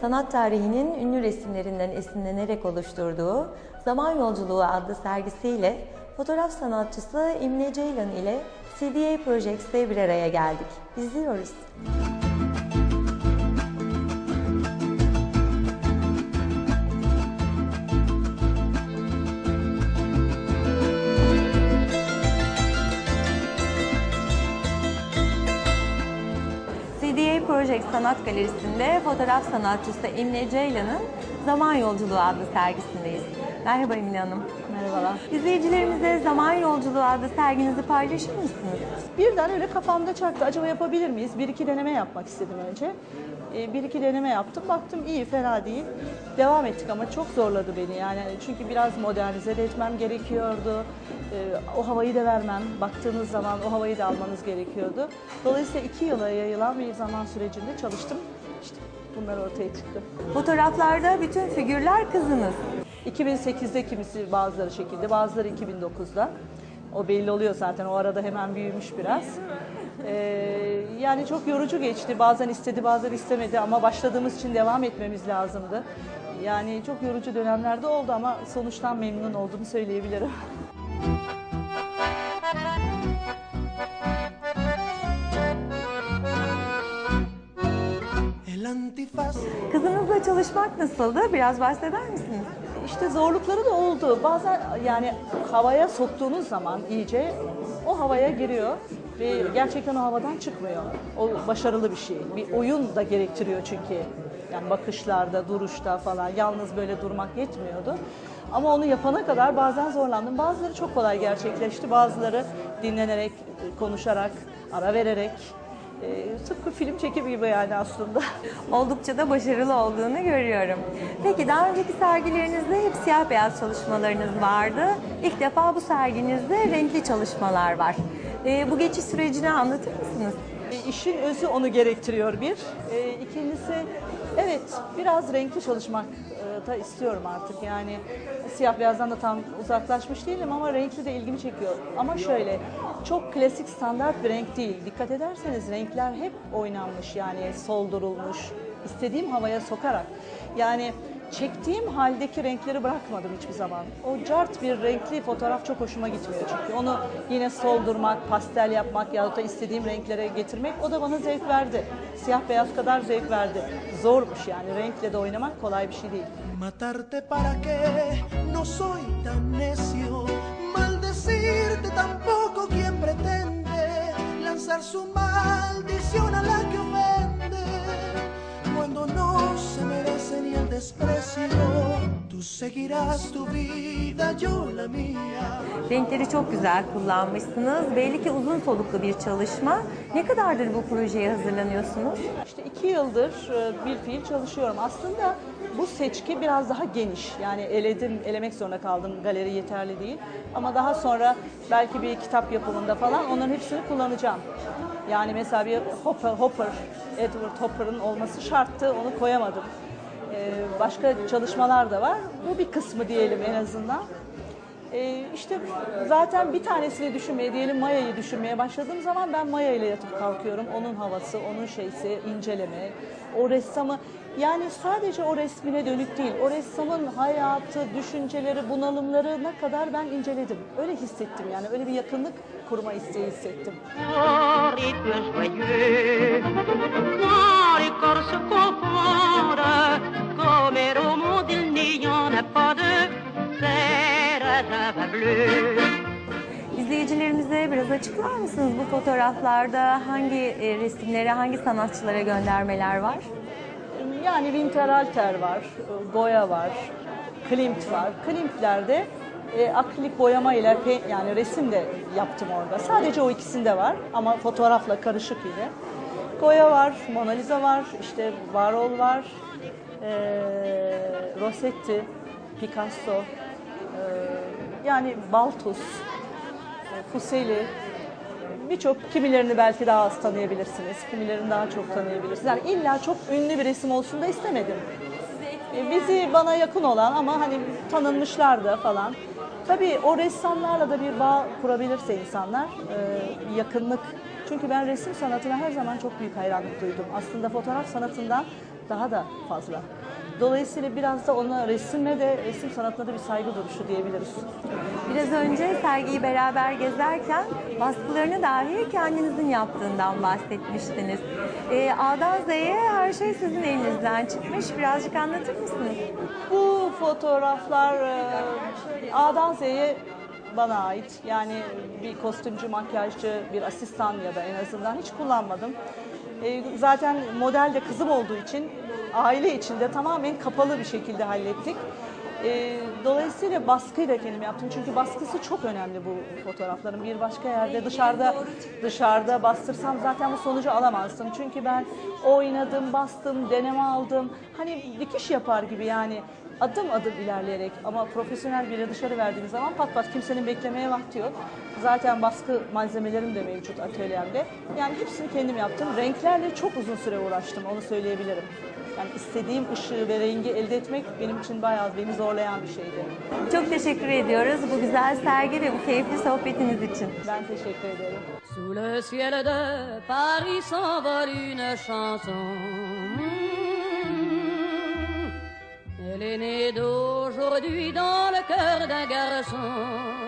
Sanat tarihinin ünlü resimlerinden esinlenerek oluşturduğu Zaman Yolculuğu adlı sergisiyle fotoğraf sanatçısı İmle Ceylan ile CDA Projects'te bir araya geldik. İzliyoruz. CDA Project Sanat Galerisi'nde fotoğraf sanatçısı Emine Ceylan'ın Zaman Yolculuğu adlı sergisindeyiz. Merhaba Emine Hanım. Merhabalar. İzleyicilerimize Zaman Yolculuğu adlı serginizi paylaşır mısınız? Birden öyle kafamda çaktı. Acaba yapabilir miyiz? Bir iki deneme yapmak istedim önce. Ee, Bir iki deneme yaptım. Baktım iyi, fena değil. Devam ettik ama çok zorladı beni. Yani çünkü biraz modernize de etmem gerekiyordu. Ee, O havayı da vermem. Baktığınız zaman o havayı da almanız gerekiyordu. Dolayısıyla iki yıla yayılan bir zaman sürecinde çalıştım. İşte bunlar ortaya çıktı. Fotoğraflarda bütün figürler kızınız. 2008'de kimisi bazıları şekilde, bazıları 2009'da. O belli oluyor zaten. O arada hemen büyümüş biraz. Ee, yani çok yorucu geçti. Bazen istedi, bazen istemedi ama başladığımız için devam etmemiz lazımdı. Yani çok yorucu dönemlerde oldu ama sonuçtan memnun olduğumu söyleyebilirim. Kızınızla çalışmak nasıldı? Biraz bahseder misiniz? İşte zorlukları da oldu. Bazen yani havaya soktuğunuz zaman iyice o havaya giriyor ve gerçekten o havadan çıkmıyor. O başarılı bir şey. Bir oyun da gerektiriyor çünkü. Yani bakışlarda, duruşta falan yalnız böyle durmak yetmiyordu. Ama onu yapana kadar bazen zorlandım. Bazıları çok kolay gerçekleşti. Bazıları dinlenerek, konuşarak, ara vererek. e, tıpkı film çekimi gibi yani aslında. Oldukça da başarılı olduğunu görüyorum. Peki daha önceki sergilerinizde hep siyah beyaz çalışmalarınız vardı. İlk defa bu serginizde renkli çalışmalar var. Ee, bu geçiş sürecini anlatır mısınız? E, İşin özü onu gerektiriyor bir. E, ikincisi evet biraz renkli çalışmak e, da istiyorum artık. Yani siyah beyazdan da tam uzaklaşmış değilim ama renkli de ilgimi çekiyor. Ama şöyle çok klasik standart bir renk değil. Dikkat ederseniz renkler hep oynanmış yani soldurulmuş. İstediğim havaya sokarak. Yani çektiğim haldeki renkleri bırakmadım hiçbir zaman. O cart bir renkli fotoğraf çok hoşuma gitmiyor çünkü. Onu yine soldurmak, pastel yapmak yahut da istediğim renklere getirmek o da bana zevk verdi. Siyah beyaz kadar zevk verdi. Zormuş yani renkle de oynamak kolay bir şey değil. matarte para qué seguirás tu vida yo la mía Renkleri çok güzel kullanmışsınız. Belli ki uzun soluklu bir çalışma. Ne kadardır bu projeye hazırlanıyorsunuz? İşte iki yıldır e, bir fiil çalışıyorum. Aslında bu seçki biraz daha geniş. Yani eledim, elemek zorunda kaldım. Galeri yeterli değil. Ama daha sonra belki bir kitap yapımında falan onların hepsini kullanacağım. Yani mesela bir Hopper, Hopper Edward Hopper'ın olması şarttı. Onu koyamadım. Ee, başka çalışmalar da var. Bu bir kısmı diyelim en azından. Ee, işte zaten bir tanesini düşünmeye diyelim Maya'yı düşünmeye başladığım zaman ben Maya ile yatıp kalkıyorum. Onun havası, onun şeysi, inceleme, o ressamı yani sadece o resmine dönük değil. O ressamın hayatı, düşünceleri, bunalımlarına kadar ben inceledim. Öyle hissettim yani öyle bir yakınlık kurma isteği hissettim. İzleyicilerimize biraz açıklar mısınız bu fotoğraflarda hangi e, resimlere, hangi sanatçılara göndermeler var? Yani Winterhalter var, Goya var, Klimt var. Klimt'lerde e, akrilik boyama ile pe- yani resim de yaptım orada. Sadece o ikisinde var ama fotoğrafla karışık yine. Goya var, Mona Lisa var, işte Warhol var, e, Rossetti, Picasso, e, yani Balthus, e, Fuseli, birçok kimilerini belki daha az tanıyabilirsiniz, kimilerini daha çok tanıyabilirsiniz. Yani illa çok ünlü bir resim olsun da istemedim. E, Bizi bana yakın olan ama hani tanınmışlar da falan. Tabii o ressamlarla da bir bağ kurabilirse insanlar, e, yakınlık Çünkü ben resim sanatına her zaman çok büyük hayranlık duydum. Aslında fotoğraf sanatından daha da fazla. Dolayısıyla biraz da ona resime de resim sanatına da bir saygı duruşu diyebiliriz. Biraz önce sergiyi beraber gezerken baskılarını dahi kendinizin yaptığından bahsetmiştiniz. Ee, A'dan Z'ye her şey sizin elinizden çıkmış. Birazcık anlatır mısınız? Bu fotoğraflar e, A'dan Z'ye bana ait. Yani bir kostümcü, makyajcı, bir asistan ya da en azından hiç kullanmadım. E, Zaten model de kızım olduğu için aile içinde tamamen kapalı bir şekilde hallettik. E, Dolayısıyla baskıyı da kendim yaptım. Çünkü baskısı çok önemli bu fotoğrafların. Bir başka yerde dışarıda dışarıda bastırsam zaten bu sonucu alamazdım. Çünkü ben oynadım, bastım, deneme aldım. Hani dikiş yapar gibi yani adım adım ilerleyerek ama profesyonel biri dışarı verdiğim zaman pat pat kimsenin beklemeye vakti yok. Zaten baskı malzemelerim de mevcut atölyemde. Yani hepsini kendim yaptım. Renklerle çok uzun süre uğraştım onu söyleyebilirim. Yani istediğim ışığı ve rengi elde etmek benim için bayağı beni zorlayan bir şeydi. Çok teşekkür ediyoruz bu güzel sergi ve bu keyifli sohbetiniz için. Ben teşekkür ederim. Sous le ciel de Paris s'envole une chanson. Elle est née d'aujourd'hui dans le cœur d'un garçon.